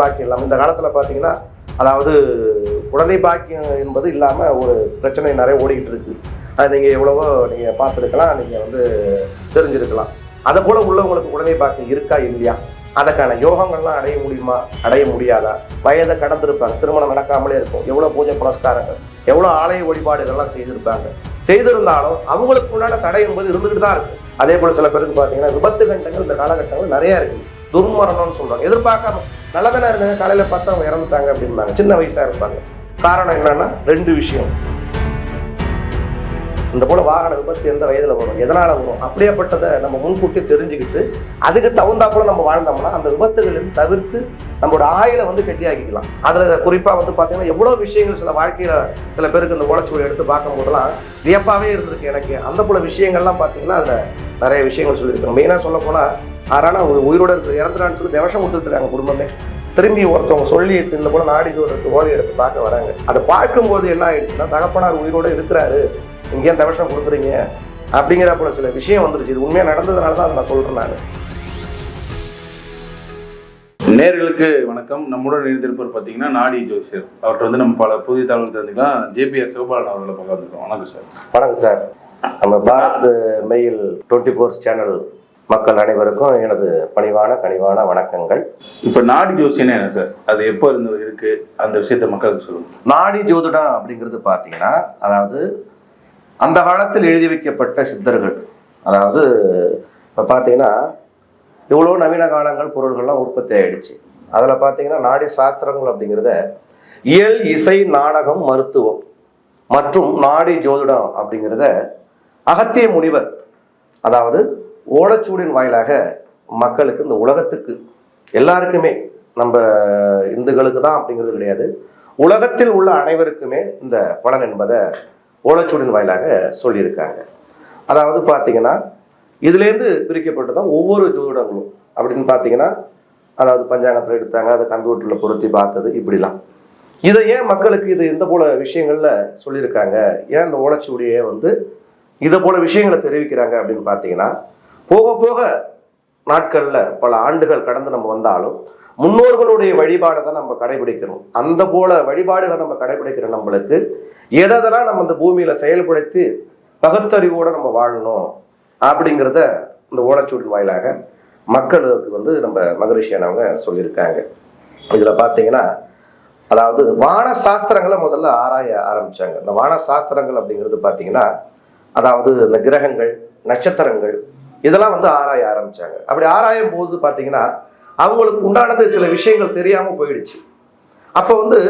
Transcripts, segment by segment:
பாக்கியம் இல்லாமல் இந்த காலத்தில் பார்த்தீங்கன்னா அதாவது குழந்தை பாக்கியம் என்பது இல்லாமல் ஒரு பிரச்சனை நிறைய ஓடிக்கிட்டு இருக்கு அது நீங்கள் எவ்வளவோ நீங்கள் பார்த்துருக்கலாம் நீங்கள் வந்து தெரிஞ்சிருக்கலாம். அதை போல உள்ளவங்களுக்கு குழந்தை பாக்கியம் இருக்கா இல்லையா? அதற்கான யோகங்கள்லாம் அடைய முடியுமா? அடைய முடியாதா? வயதை கடந்திருப்பாங்க. திருமணம் நடக்காமலே இருக்கும். எவ்வளோ பூஜை புலஸ்காரங்கள் எவ்வளோ ஆலய வழிபாடு இதெல்லாம் செய்திருப்பாங்க. செய்திருந்தாலும் அவங்களுக்கு உண்டான தடை என்பது இருந்துகிட்டு தான் இருக்கு. அதே போல சில பேருக்கு பார்த்தீங்கன்னா விபத்து கண்டங்கள் இந்த காலகட்டங்கள் நிறைய இருக்கு. துர்மரணம்னு சொல்றாங்க. எதிர்பார்க்காம நல்லா தானே இருக்காங்க காலையில் பார்த்தா அவங்க இறந்துட்டாங்க அப்படிம்பாங்க. சின்ன வயசாக இருப்பாங்க. காரணம் என்னன்னா ரெண்டு விஷயம். இந்த போல வாகன விபத்து எந்த வயதில் வரும் எதனால வரும் அப்படியேப்பட்டதை நம்ம முன்கூட்டி தெரிஞ்சுக்கிட்டு அதுக்கு தகுந்தாப்புல நம்ம வாழ்ந்தோம்னா அந்த விபத்துகளில் தவிர்த்து நம்மளோட ஆயுளை வந்து கெட்டியாக்கிக்கலாம். அதில் குறிப்பாக வந்து பார்த்தீங்கன்னா எவ்வளோ விஷயங்கள் சில வாழ்க்கையில் சில பேருக்கு இந்த ஓலைச்சுவடி எடுத்து பார்க்கும்போதெல்லாம் வியப்பாகவே இருந்திருக்கு எனக்கு. அந்த போல விஷயங்கள்லாம் பார்த்தீங்கன்னா அதில் நிறைய விஷயங்கள் சொல்லியிருக்காங்க. மெயினாக சொல்லப்போனால் போனா ஆறானா உயிரோட இருக்கு இறந்துடான்னு சொல்லி தவசம் கொடுத்துட்டு இருக்காங்க குடும்பமே. திரும்பி ஒருத்தவங்க சொல்லி இந்த போல நாடி தூரத்து ஓலை எடுத்து பார்க்க வராங்க. அதை பார்க்கும்போது என்ன ஆயிடுச்சுன்னா தகப்பனார் உயிரோட இருக்கிறாரு. இங்கே தவசம் கொடுக்குறீங்க? அப்படிங்கிற போல சில விஷயம் வந்துருச்சு. இது உண்மையாக நடந்ததுனால தான் அதை நான் சொல்கிறேன் நான். நேர்களுக்கு வணக்கம். நம்முடன் இணைந்திருப்பவர் பார்த்தீங்கன்னா நாடி ஜோசியர். அவர்கிட்ட வந்து நம்ம பல புதிய தகவல் தெரிஞ்சுக்கலாம். ஜேபிஆர் சிவபாலன் அவர்களை பார்க்க வந்திருக்கோம். வணக்கம் சார். வணக்கம் சார். நம்ம Bharat mail twenty fours channel மக்கள் அனைவருக்கும் எனது பணிவான கனிவான வணக்கங்கள். இப்போ நாடி ஜோசியம்னா என்ன சார்? அது எப்போ இருந்து இருக்கு? அந்த விஷயத்தை மக்களுக்கு சொல்லுங்க. நாடி ஜோதிடம் அப்படிங்கிறது பார்த்தீங்கன்னா அதாவது அந்த காலத்தில் எழுதி வைக்கப்பட்ட சித்தர்கள். அதாவது இப்போ பார்த்தீங்கன்னா இவ்வளோ நவீன காலங்கள் பொருள்கள்லாம் உற்பத்தி ஆயிடுச்சு. அதில் பார்த்தீங்கன்னா நாடி சாஸ்திரங்கள் அப்படிங்கிறத இயல் இசை நாடகம் மருத்துவம் மற்றும் நாடி ஜோதிடம் அப்படிங்கிறத அகத்திய முனிவர் அதாவது ஓலைச்சூடின் வாயிலாக மக்களுக்கு இந்த உலகத்துக்கு எல்லாருக்குமே நம்ம இந்துக்களுக்கு தான் அப்படிங்கிறது கிடையாது. உலகத்தில் உள்ள அனைவருக்குமே இந்த பலன் என்பதை ஓலைச்சூடின் வாயிலாக சொல்லியிருக்காங்க. அதாவது பார்த்தீங்கன்னா இதுலேருந்து பிரிக்கப்பட்டு தான் ஒவ்வொரு ஜோதிடங்களும். அப்படின்னு பார்த்தீங்கன்னா அதாவது பஞ்சாங்கத்தில் எடுத்தாங்க அதை கம்ப்யூட்டரில் பொருத்தி பார்த்தது இப்படிலாம். இதை ஏன் மக்களுக்கு இது இந்த போல விஷயங்கள்ல சொல்லியிருக்காங்க? ஏன் இந்த ஓலைச்சுவடியை வந்து இதை போல விஷயங்களை தெரிவிக்கிறாங்க அப்படின்னு பார்த்தீங்கன்னா போக போக நாட்களில் பல ஆண்டுகள் கடந்து நம்ம வந்தாலும் முன்னோர்களுடைய வழிபாடை தான் நம்ம கடைபிடிக்கிறோம் அந்த போல வழிபாடுகளை நம்ம கடைபிடிக்கிற நம்மளுக்கு எதெல்லாம் நம்ம இந்த பூமியில செயல்படுத்தி பகுத்தறிவோட நம்ம வாழணும் அப்படிங்கிறத இந்த ஓலைச்சூடின் வாயிலாக மக்களுக்கு வந்து நம்ம மகரிஷியானவங்க சொல்லியிருக்காங்க. இதுல பார்த்தீங்கன்னா அதாவது வான சாஸ்திரங்களை முதல்ல ஆராய ஆரம்பிச்சாங்க. இந்த வான சாஸ்திரங்கள் அப்படிங்கிறது பார்த்தீங்கன்னா அதாவது இந்த கிரகங்கள் நட்சத்திரங்கள் இதெல்லாம் வந்து ஆராய ஆரம்பிச்சாங்க. அப்படி ஆராயும் போது பார்த்தீங்கன்னா அவங்களுக்கு உண்டானது சில விஷயங்கள் தெரியாமல் போயிடுச்சு. அப்போ வந்து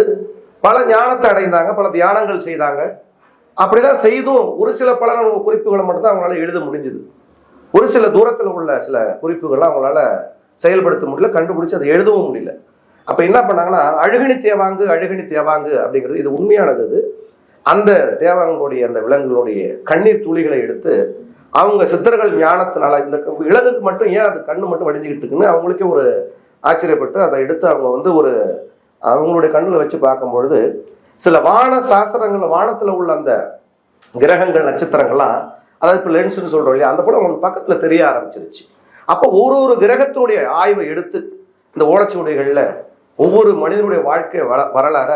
பல ஞானத்தை அடைந்தாங்க பல தியானங்கள் செய்தாங்க. அப்படிலாம் செய்தும் ஒரு சில பல குறிப்புகளை மட்டும்தான் அவங்களால எழுத முடிஞ்சுது. ஒரு சில தூரத்தில் உள்ள சில குறிப்புகள்லாம் அவங்களால செயல்படுத்த முடியல கண்டுபிடிச்சு அதை எழுதவும் முடியல. அப்போ என்ன பண்ணாங்கன்னா அழுகணி தேவாங்கு அழுகினி தேவாங்கு அப்படிங்கிறது இது உண்மையானது அந்த தேவாங்களுடைய அந்த விலங்குகளுடைய கண்ணீர் துளிகளை எடுத்து அவங்க சித்தர்கள் ஞானத்தினால இந்த க- மட்டும் ஏன் அது கண்ணு மட்டும் வடிஞ்சுக்கிட்டு இருக்குன்னு அவங்களுக்கே ஒரு ஆச்சரியப்பட்டு அதை எடுத்து அவங்க வந்து ஒரு அவங்களுடைய கண்ணில் வச்சு பார்க்கும்பொழுது சில வான சாஸ்திரங்கள் வானத்தில் உள்ள அந்த கிரகங்கள் நட்சத்திரங்கள்லாம் அதாவது இப்போ லென்ஸ்னு சொல்கிறோம் இல்லையா அந்த படம் அவங்களுக்கு பக்கத்தில் தெரிய ஆரம்பிச்சிருச்சு. அப்போ ஒரு ஒரு கிரகத்தினுடைய ஆய்வை எடுத்து இந்த ஓலச்சுவடிகளில் ஒவ்வொரு மனிதனுடைய வாழ்க்கை வர வரலாற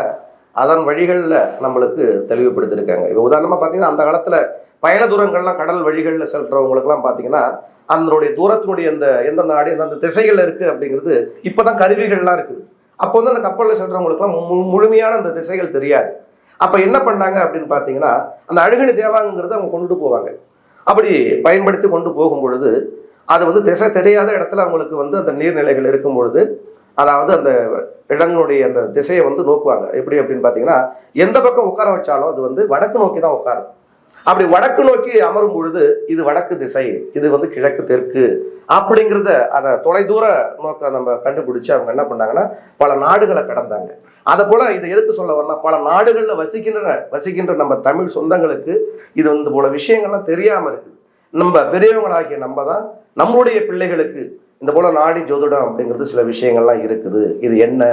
அதன் வழிகளில் நம்மளுக்கு தெளிவுபடுத்திருக்காங்க. இப்போ உதாரணமாக பார்த்தீங்கன்னா அந்த காலத்தில் பயண தூரங்கள்லாம் கடல் வழிகளில் செல்றவங்களுக்குலாம் பார்த்தீங்கன்னா அதனுடைய தூரத்தினுடைய அந்த எந்த நாடு எந்தெந்த திசைகள் இருக்குது அப்படிங்கிறது இப்போ தான் கருவிகள்லாம் இருக்குது. அப்போ வந்து அந்த கப்பலில் செல்றவங்களுக்குலாம் மு- முழுமையான அந்த திசைகள் தெரியாது. அப்போ என்ன பண்ணாங்க அப்படின்னு பார்த்தீங்கன்னா அந்த அழுகணி தேவாங்கிறத அவங்க கொண்டு போவாங்க. அப்படி பயன்படுத்தி கொண்டு போகும் பொழுது அது வந்து திசை தெரியாத இடத்துல அவங்களுக்கு வந்து அந்த நீர்நிலைகள் இருக்கும் பொழுது அதாவது அந்த இடங்களுடைய அந்த திசையை வந்து நோக்குவாங்க. எப்படி அப்படின்னு பார்த்தீங்கன்னா எந்த பக்கம் உட்கார வச்சாலும் அது வந்து வடக்கு நோக்கி தான் உட்காரும். அப்படி வடக்கு நோக்கி அமரும் பொழுது இது வடக்கு திசை இது வந்து கிழக்கு தெற்கு அப்படிங்கிறத அதை தொலைதூர நோக்க நம்ம கண்டுபிடிச்சு அவங்க என்ன பண்ணாங்கன்னா பல நாடுகளை கடந்தாங்க. அதை போல இதை எதுக்கு சொல்ல வரனா பல நாடுகளில் வசிக்கின்ற வசிக்கின்ற நம்ம தமிழ் சொந்தங்களுக்கு இது வந்து போல விஷயங்கள்லாம் தெரியாம இருக்குது. நம்ம பெரியவங்களாகிய நம்ம தான் நம்மளுடைய பிள்ளைகளுக்கு இந்த போல நாடி ஜோதிடம் அப்படிங்கிறது சில விஷயங்கள்லாம் இருக்குது. இது என்ன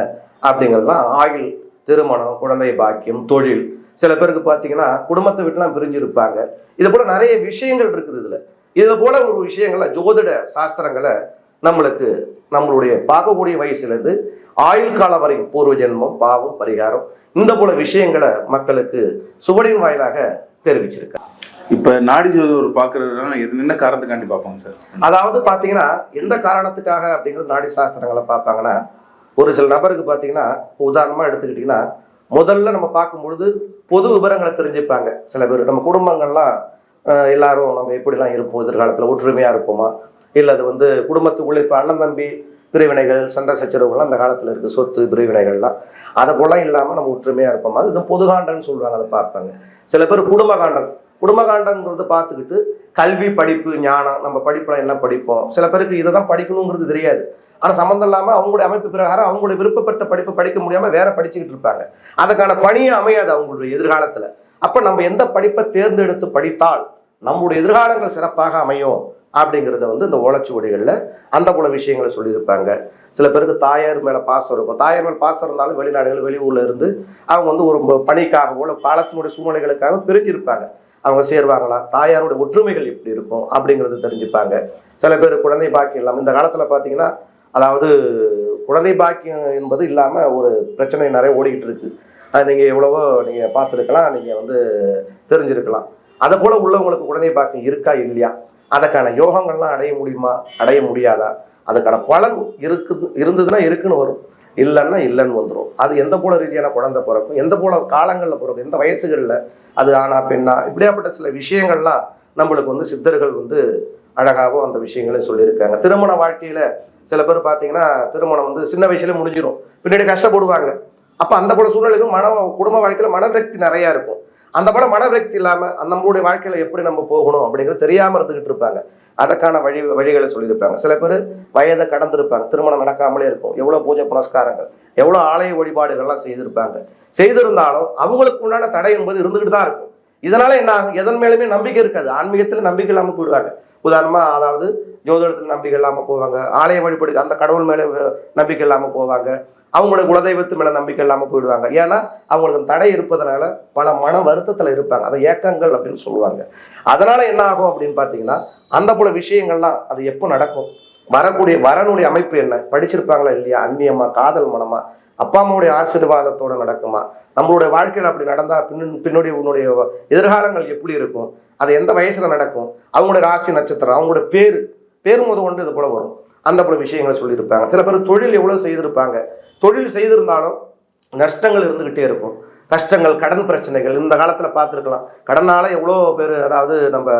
அப்படிங்கிறதுலாம் ஆயுள் திருமணம் குழந்தை பாக்கியம் தொழில். சில பேருக்கு பார்த்தீங்கன்னா குடும்பத்தை விட்டுலாம் பிரிஞ்சிருப்பாங்க. இது போல நிறைய விஷயங்கள் இருக்குது இதுல. இது போல ஒரு விஷயங்களை ஜோதிட சாஸ்திரங்களை நம்மளுக்கு நம்மளுடைய பார்க்கக்கூடிய வயசுலேருந்து ஆயுள் காலம் வரை பூர்வ ஜென்மம் பாவம் பரிகாரம் இந்த போல விஷயங்களை மக்களுக்கு சுவடின் வாயிலாக தெரிவிச்சிருக்காங்க. இப்ப நாடி ஜோதிடர் பாக்குறதுனா என்ன காரணத்துக்காண்டி பார்ப்பாங்க சார். அதாவது பாத்தீங்கன்னா எந்த காரணத்துக்காக அப்படிங்கிறது நாடி சாஸ்திரங்களை பார்ப்பாங்கன்னா ஒரு சில நபருக்கு பாத்தீங்கன்னா உதாரணமா எடுத்துக்கிட்டீங்கன்னா முதல்ல நம்ம பார்க்கும்பொழுது பொது விவரங்களை தெரிஞ்சுப்பாங்க. சில பேர் நம்ம குடும்பங்கள்லாம் எல்லாரும் நம்ம எப்படிலாம் இருப்போம்? எதிர்காலத்தில் ஒற்றுமையா இருப்போமா? இல்லை அது வந்து குடும்பத்துக்குள்ள இப்போ அண்ணன் தம்பி பிரிவினைகள் சண்டை சச்சரவுகள்லாம் அந்த காலத்தில் இருக்குது சொத்து பிரிவினைகள்லாம். அதை போலாம் இல்லாமல் நம்ம ஒற்றுமையா இருப்போமா? அது பொதுகாண்டம்னு சொல்லுவாங்க அதை பார்ப்பாங்க. சில பேர் குடும்ப காண்டம். குடும்பகாண்டங்கிறத பார்த்துக்கிட்டு கல்வி படிப்பு ஞானம் நம்ம படிப்புல என்ன படிப்போம்? சில பேருக்கு இதை தான் படிக்கணுங்கிறது தெரியாது. ஆனால் சம்மந்தம் இல்லாமல் அவங்களுடைய அமைப்பு பிரகாரம் அவங்களுடைய விருப்பப்பட்ட படிப்பு படிக்க முடியாமல் வேற படிச்சுக்கிட்டு இருப்பாங்க. அதுக்கான பணியே அமையாது அவங்களுடைய எதிர்காலத்தில். அப்போ நம்ம எந்த படிப்பை தேர்ந்தெடுத்து படித்தால் நம்முடைய எதிர்காலங்கள் சிறப்பாக அமையும் அப்படிங்கிறத வந்து இந்த ஓலைச்சுவடிகளில் அந்த போல விஷயங்களை சொல்லியிருப்பாங்க. சில பேருக்கு தாயார் மேலே பாசம் இருக்கும். தாயார் மேல் பாசம் இருந்தாலும் வெளிநாடுகள் வெளியூர்ல இருந்து அவங்க வந்து ஒரு பணிக்காகவோ இல்லை காலத்தினுடைய சூழ்நிலைகளுக்காக பிரிஞ்சிருப்பாங்க. அவங்க சேருவாங்களா? தாயாரோட ஒற்றுமைகள் எப்படி இருக்கும் அப்படிங்கிறது தெரிஞ்சுப்பாங்க. சில பேர் குழந்தை பாக்கியம் இல்லாமல் இந்த காலத்தில் பார்த்தீங்கன்னா அதாவது குழந்தை பாக்கியம் என்பது இல்லாமல் ஒரு பிரச்சனை நிறைய ஓடிக்கிட்டு இருக்கு. அது நீங்கள் எவ்வளவோ நீங்கள் பார்த்துருக்கலாம் நீங்கள் வந்து தெரிஞ்சிருக்கலாம். அதை போல உள்ளவங்களுக்கு குழந்தை பாக்கியம் இருக்கா இல்லையா? அதுக்கான யோகங்கள்லாம் அடைய முடியுமா? அடைய முடியாதா? அதுக்கான பலன் இருக்குது இருந்ததுன்னா இருக்குன்னு வரும். இல்லைன்னா இல்லைன்னு வந்துடும் அது எந்த போல ரீதியான குழந்தை பிறக்கும் எந்த போல காலங்களில் பிறக்கும் எந்த வயசுகளில் அது ஆனா பெண்ணா இப்படியாப்பட்ட சில விஷயங்கள்லாம் நம்மளுக்கு வந்து சித்தர்கள் வந்து அழகாகவும் அந்த விஷயங்களை சொல்லியிருக்காங்க. திருமண வாழ்க்கையில் சில பேர் பார்த்தீங்கன்னா திருமணம் வந்து சின்ன வயசுல முடிஞ்சிடும் பின்னாடி கஷ்டப்படுவாங்க. அப்போ அந்த போல சூழ்நிலைக்கும் மன குடும்ப வாழ்க்கையில் மனவிரக்தி நிறையா இருக்கும். அந்த போல மனவிரக்தி இல்லாமல் நம்மளுடைய வாழ்க்கையில் எப்படி நம்ம போகணும் அப்படிங்கிறது தெரியாமல் இருந்துக்கிட்டு இருப்பாங்க. அதற்கான வழி வழிகளை சொல்லியிருப்பாங்க. சில பேர் வயதை கடந்திருப்பாங்க. திருமணம் நடக்காமலே இருக்கும். எவ்வளோ பூஜை புனஸ்காரங்கள் எவ்வளோ ஆலய வழிபாடுகள்லாம் செய்திருப்பாங்க. செய்திருந்தாலும் அவங்களுக்கு உண்டான தடை என்பது இருந்துகிட்டு தான் இருக்கும். இதனால என்ன ஆகும்? எதன் மேலுமே நம்பிக்கை இருக்காது. ஆன்மீகத்துல நம்பிக்கை இல்லாம போயிடுவாங்க. உதாரணமா அதாவது ஜோதிடத்துல நம்பிக்கை இல்லாம போவாங்க. ஆலய வழிபாடு அந்த கடவுள் மேல நம்பிக்கை இல்லாம போவாங்க. அவங்களோட குலதெய்வத்து மேல நம்பிக்கை இல்லாம போயிடுவாங்க. ஏன்னா அவங்களுக்கு தடை இருப்பதனால பல மன வருத்தத்துல இருப்பாங்க. அதை ஏக்கங்கள் அப்படின்னு சொல்லுவாங்க. அதனால என்ன ஆகும் அப்படின்னு பாத்தீங்கன்னா அந்த போல விஷயங்கள்லாம் அது எப்போ நடக்கும்? வரக்கூடிய வரனுடைய அமைப்பு என்ன? படிச்சிருப்பாங்களா இல்லையா? அந்நியமா காதல் மனமா? அப்பா அம்மாவுடைய ஆசீர்வாதத்தோட நடக்குமா? நம்மளுடைய வாழ்க்கையில் அப்படி நடந்தால் பின் பின்னுடைய உன்னுடைய எதிர்காலங்கள் எப்படி இருக்கும்? அது எந்த வயசில் நடக்கும்? அவங்களுடைய ராசி நட்சத்திரம் அவங்களோட பேர் பேர் முத கொண்டு இது போல வரும். அந்த போல விஷயங்களை சொல்லியிருப்பாங்க. சில பேர் தொழில் எவ்வளோ செய்திருப்பாங்க. தொழில் செய்திருந்தாலும் நஷ்டங்கள் இருந்துக்கிட்டே இருக்கும். கஷ்டங்கள் கடன் பிரச்சனைகள் இந்த காலத்தில் பார்த்துருக்கலாம். கடனால் எவ்வளோ பேர் அதாவது நம்ம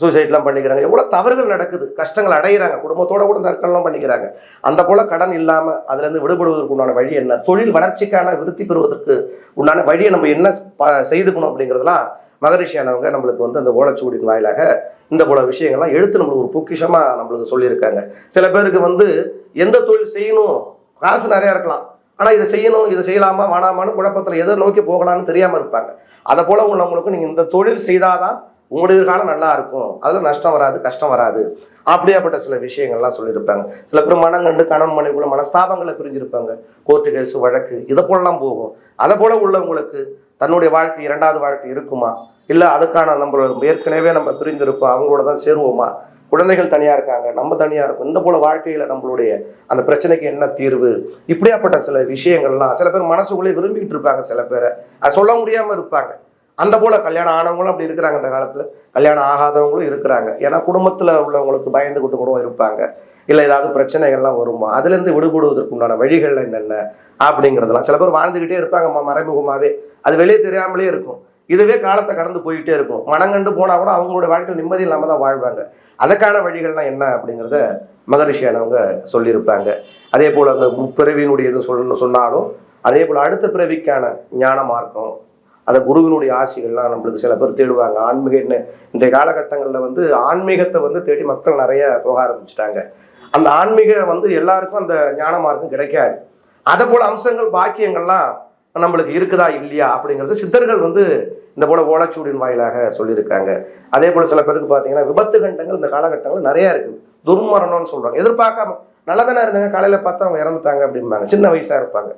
சூசைட்லாம் பண்ணிக்கிறாங்க. எவ்வளோ தவறுகள் நடக்குது. கஷ்டங்கள் அடைகிறாங்க குடும்பத்தோட கூட தற்கொலைலாம் பண்ணிக்கிறாங்க. அந்த போல கடன் இல்லாமல் அதுலேருந்து விடுபடுவதற்கு உண்டான வழி என்ன? தொழில் வளர்ச்சிக்கான விருத்தி பெறுவதற்கு உண்டான வழியை நம்ம என்ன ப- செய்துக்கணும் அப்படிங்கிறதுலாம் மகரிஷியானவங்க நம்மளுக்கு வந்து அந்த ஓலைச்சுவடியின் வாயிலாக இந்த போல விஷயங்கள்லாம் எடுத்து நம்மளுக்கு ஒரு பொக்கிஷமாக நம்மளுக்கு சொல்லியிருக்காங்க. சில பேருக்கு வந்து எந்த தொழில் செய்யணும்? காசு நிறையா இருக்கலாம். ஆனால் இதை செய்யணும் இதை செய்யலாமா வேணாமான்னு குழப்பத்தில் எதை நோக்கி போகலான்னு தெரியாமல் இருப்பாங்க. அதை போல உள்ளவங்களுக்கு நீங்கள் இந்த தொழில் செய்தாதான் உங்களுடைய காலம் நல்லா இருக்கும். அதில் நஷ்டம் வராது கஷ்டம் வராது. அப்படியாப்பட்ட சில விஷயங்கள்லாம் சொல்லியிருப்பாங்க. சில பேர் மனம் கண்டு கணவன் மனைவிக்குள்ள மனஸ்தாபங்களை பிரிஞ்சிருப்பாங்க. கோர்ட்டு கேஸ் வழக்கு இதை போலலாம் போகும். அதை போல உள்ளவங்களுக்கு தன்னுடைய வாழ்க்கை இரண்டாவது வாழ்க்கை இருக்குமா? இல்லை அதுக்கான நம்ம ஏற்கனவே நம்ம பிரிஞ்சிருப்போம் அவங்களோட தான் சேருவோமா? குழந்தைகள் தனியாக இருக்காங்க நம்ம தனியாக இருக்கும். இந்த போல வாழ்க்கையில் நம்மளுடைய அந்த பிரச்சனைக்கு என்ன தீர்வு? இப்படியாப்பட்ட சில விஷயங்கள்லாம் சில பேர் மனசுக்குள்ளே விரும்பிக்கிட்டு இருப்பாங்க சில பேரை. அது சொல்ல முடியாமல் இருப்பாங்க. அந்த போல கல்யாணம் ஆனவங்களும் அப்படி இருக்கிறாங்க இந்த காலத்தில். கல்யாணம் ஆகாதவங்களும் இருக்கிறாங்க. ஏன்னா குடும்பத்தில் உள்ளவங்களுக்கு பயந்துகிட்டு கூட இருப்பாங்க. இல்லை ஏதாவது பிரச்சனைகள்லாம் வருமா? அதுலேருந்து விடுபடுவதற்கு உண்டான வழிகள் என்னென்ன? அப்படிங்கிறதெல்லாம். சில பேர் வாழ்ந்துக்கிட்டே இருப்பாங்க மறைமுகமாகவே அது வெளியே தெரியாமலே இருக்கும். இதுவே காலத்தை கடந்து போயிட்டே இருக்கும். மனங்கண்டு போனால் கூட அவங்களோட வாழ்க்கை நிம்மதி இல்லாமல் தான் வாழ்வாங்க. அதுக்கான வழிகள்லாம் என்ன அப்படிங்கிறத மகரிஷியானவங்க சொல்லியிருப்பாங்க. அதே போல் அந்த பிறவியினுடைய இது சொன்ன சொன்னாலும் அதே போல் அடுத்த பிறவிக்கான ஞான மார்க்கம் அந்த குருவினுடைய ஆசிகள்லாம் நம்மளுக்கு சில பேர் தேடுவாங்க. ஆன்மீக என்ன இன்றைய காலகட்டங்களில் வந்து ஆன்மீகத்தை வந்து தேடி மக்கள் நிறைய போக ஆரம்பிச்சிட்டாங்க. அந்த ஆன்மீக வந்து எல்லாருக்கும் அந்த ஞான மார்க்கம் கிடைக்காது. அதை போல அம்சங்கள் பாக்கியங்கள்லாம் நம்மளுக்கு இருக்குதா இல்லையா அப்படிங்கிறது சித்தர்கள் வந்து இந்த போல ஓலைச்சூடின் வாயிலாக சொல்லியிருக்காங்க. அதே போல சில பேருக்கு பார்த்தீங்கன்னா விபத்து கண்டங்கள் இந்த காலகட்டங்கள் நிறைய இருக்குது துர்மரணம்னு சொல்றாங்க. எதிர்பார்க்காம நல்லதானே இருந்தாங்க. காலையில பார்த்தா அவங்க இறந்துட்டாங்க அப்படிம்பாங்க. சின்ன வயசா இருப்பாங்க.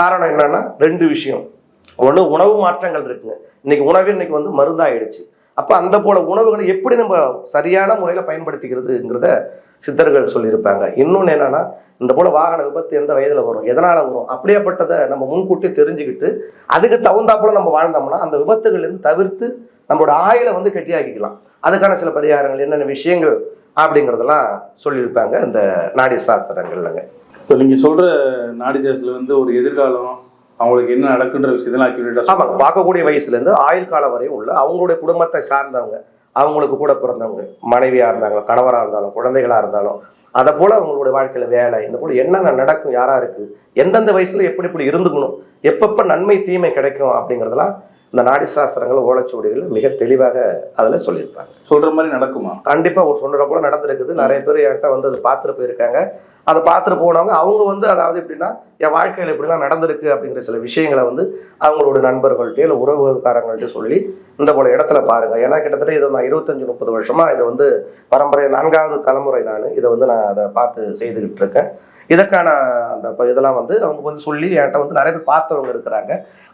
காரணம் என்னன்னா ரெண்டு விஷயம். ஒன்று உணவு மாற்றங்கள் இருக்குங்க. இன்னைக்கு உணவே இன்னைக்கு வந்து மருந்தாயிடுச்சு. அப்போ அந்த போல உணவுகளை எப்படி நம்ம சரியான முறையில் பயன்படுத்திக்கிறதுங்கிறத சித்தர்கள் சொல்லியிருப்பாங்க. இன்னொன்று என்னன்னா இந்த போல வாகன விபத்து எந்த வயதில் வரும் எதனால் வரும் அப்படியேப்பட்டதை நம்ம முன்கூட்டி தெரிஞ்சுக்கிட்டு அதுக்கு தகுந்தாப்புல நம்ம வாழ்ந்தோம்னா அந்த விபத்துகள்லேருந்து தவிர்த்து நம்மளோட ஆயுளை வந்து கெட்டியாக்கிக்கலாம். அதுக்கான சில பரிகாரங்கள் என்னென்ன விஷயங்கள் அப்படிங்கிறதெல்லாம் சொல்லியிருப்பாங்க இந்த நாடி சாஸ்திரங்கள்லங்க இப்போ நீங்கள் சொல்கிற நாடி ஜாஸ்ல வந்து ஒரு எதிர்காலம் அவங்களுக்கு என்ன நடக்குன்ற விஷயத்தெல்லாம் அக்யூரேட்டா ஆமாம் பார்க்கக்கூடிய வயசுலேருந்து ஆயுள் காலம் வரையும் உள்ள அவங்களுடைய குடும்பத்தை சார்ந்தவங்க அவங்களுக்கு கூட பிறந்தவங்க மனைவியாக இருந்தாலும் கணவராக இருந்தாலும் குழந்தைகளாக இருந்தாலும் அதை போல் அவங்களுடைய வாழ்க்கையில் வேலை இந்த போல் என்னென்ன நடக்கும் யாரா இருக்கு எந்தெந்த வயசுல எப்படி எப்படி இருந்துக்கணும் எப்பப்போ நன்மை தீமை கிடைக்கும் அப்படிங்கிறதெல்லாம் இந்த நாடி சாஸ்திரங்கள் ஓலைச்சுவடிகள் மிக தெளிவாக அதில் சொல்லியிருப்பாங்க. சொல்ற மாதிரி நடக்குமா? கண்டிப்பாக ஒரு சொன்ன போல நடந்திருக்குது. நிறைய பேர் என்கிட்ட வந்து அதை பார்த்துட்டு போயிருக்காங்க. அதை பார்த்துட்டு போனவங்க அவங்க வந்து அதாவது எப்படின்னா என் வாழ்க்கையில் இப்படிலாம் நடந்திருக்கு அப்படிங்கிற சில விஷயங்களை வந்து அவங்களோட நண்பர்கள்ட்ட இல்லை உறவுக்காரங்கள்ட்ட சொல்லி இந்த போல இடத்துல பாருங்க. ஏன்னா கிட்டத்தட்ட இதை நான் இருபத்தஞ்சு முப்பது வருஷமா இதை வந்து பரம்பரை நான்காவது தலைமுறை நான் இதை வந்து நான் அதை பார்த்து செய்துக்கிட்டு இருக்கேன். இதற்கான அந்த இதெல்லாம் வந்து அவங்க வந்து சொல்லி என்கிட்ட வந்து நிறைய பேர் பார்த்தவங்க இருக்கிறாங்க.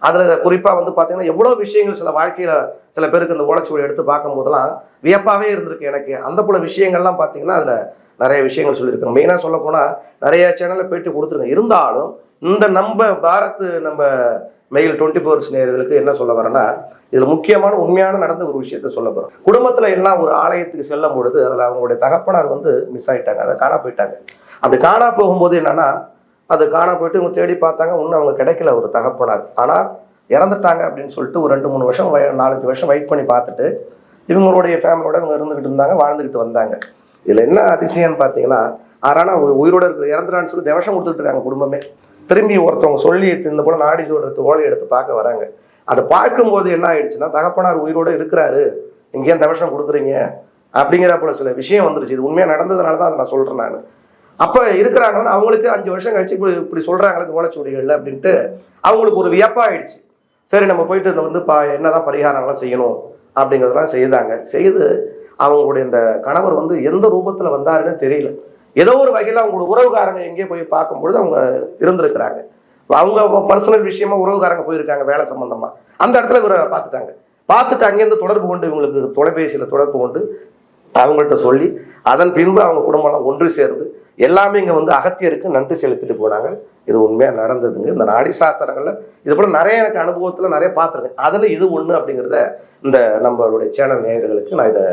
அதில் குறிப்பாக வந்து பார்த்தீங்கன்னா எவ்வளோ விஷயங்கள் சில வாழ்க்கையில் சில பேருக்கு இந்த ஓலைச்சுவடி எடுத்து பார்க்கும் போதெல்லாம் வியப்பாகவே இருந்திருக்கு எனக்கு. அந்த போல விஷயங்கள்லாம் பார்த்தீங்கன்னா அதில் நிறைய விஷயங்கள் சொல்லியிருக்காங்க மெயினாக சொல்லப்போனால் நிறைய சேனலில் போயிட்டு கொடுத்துருங்க. இருந்தாலும் இந்த நம்ம பாரத் நம்ம மெயில் டுவெண்ட்டி ஃபோர்ஸ் நேயர்களுக்கு என்ன சொல்ல வரேன்னா இதில் முக்கியமான உண்மையான நடந்த ஒரு விஷயத்த சொல்ல போகிறோம் குடும்பத்தில் எல்லாம் ஒரு ஆலயத்துக்கு செல்லும் பொழுது அதில் அவங்களுடைய தகப்பனார் வந்து மிஸ் ஆயிட்டாங்க. அதை காணா போயிட்டாங்க. அப்படி காணா போகும்போது என்னன்னா அது காணா போயிட்டு இவங்க தேடி பார்த்தாங்க. இன்னும் அவங்க கிடைக்கல ஒரு தகப்பனார். ஆனால் இறந்துட்டாங்க அப்படின்னு சொல்லிட்டு ஒரு ரெண்டு மூணு வருஷம் வய- நாலஞ்சு வருஷம் வெயிட் பண்ணி பார்த்துட்டு இவங்களுடைய ஃபேமிலியோட இவங்க இருந்துகிட்டு இருந்தாங்க வாழ்ந்துக்கிட்டு வந்தாங்க. இதில் என்ன அதிசயம்னு பார்த்தீங்கன்னா ஆறானா உயிரோட இருக்கிற இறந்துடான்னு சொல்லி தவசம் கொடுத்துட்டு இருக்காங்க குடும்பமே. திரும்பி ஒருத்தவங்க சொல்லி இந்த போல நாடி சொல்றது ஓலை எடுத்து பார்க்க வராங்க. அதை பார்க்கும்போது என்ன ஆயிடுச்சுன்னா தகப்பனார் உயிரோட இருக்கிறாரு. இங்கேயும் தவசம் கொடுக்குறீங்க? அப்படிங்கிற போல சில விஷயம் வந்துருச்சு. இது உண்மையாக நடந்ததுனால தான் அதை நான் சொல்கிறேன் நான். அப்போ இருக்கிறாங்கன்னா அவங்களுக்கு அஞ்சு வருஷம் கழிச்சு இப்படி இப்படி சொல்கிறாங்களே ஓலைச்சுவடிகள் அப்படின்ட்டு அவங்களுக்கு ஒரு வியப்பாயிடுச்சு. சரி நம்ம போயிட்டு இதை வந்து பா என்னதான் பரிகாரம்லாம் செய்யணும் அப்படிங்கிறதெல்லாம் செய்தாங்க. செய்து அவங்களுடைய இந்த கணவர் வந்து எந்த ரூபத்தில் வந்தாருன்னு தெரியல. ஏதோ ஒரு வகையில் அவங்களோட உறவுக்காரங்க எங்கேயோ போய் பார்க்கும்பொழுது அவங்க இருந்திருக்கிறாங்க. அவங்க பர்சனல் விஷயமா உறவுக்காரங்க போயிருக்காங்க வேலை சம்பந்தமா. அந்த இடத்துல இவரை பார்த்துட்டாங்க. பார்த்துட்டு அங்கேருந்து தொடர்பு கொண்டு இவங்களுக்கு தொலைபேசியில் தொடர்பு கொண்டு அவங்கள்ட்ட சொல்லி அதன் பின்பு அவங்க குடும்பம்லாம் ஒன்று சேர்ந்து எல்லாமே இங்கே வந்து அகத்தியருக்கு நன்றி செலுத்திட்டு போனாங்க. இது உண்மையாக நடந்ததுங்க. இந்த நாடி சாஸ்திரங்களில் இது போல நிறைய எனக்கு அனுபவத்தில் நிறைய பார்த்துருக்கேன். அதில் இது ஒன்று அப்படிங்கிறத இந்த நம்மளுடைய சேனல் நேயர்களுக்கு நான் இதை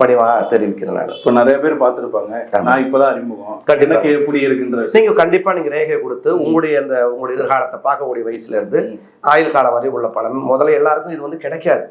பணிவாக தெரிவிக்கிறேன் நான் இப்போ நிறைய பேர் பார்த்துருப்பாங்க. நான் இப்பதான் அறிமுகம். எனக்கு எப்படி இருக்குன்ற நீங்க கண்டிப்பா நீங்க ரேகை கொடுத்து உங்களுடைய அந்த உங்களுடைய எதிர்காலத்தை பார்க்கக்கூடிய வயசுல இருந்து. ஆயுள் காலம் வரை உள்ள பலன் முதல்ல எல்லாருக்கும் இது வந்து கிடைக்காது.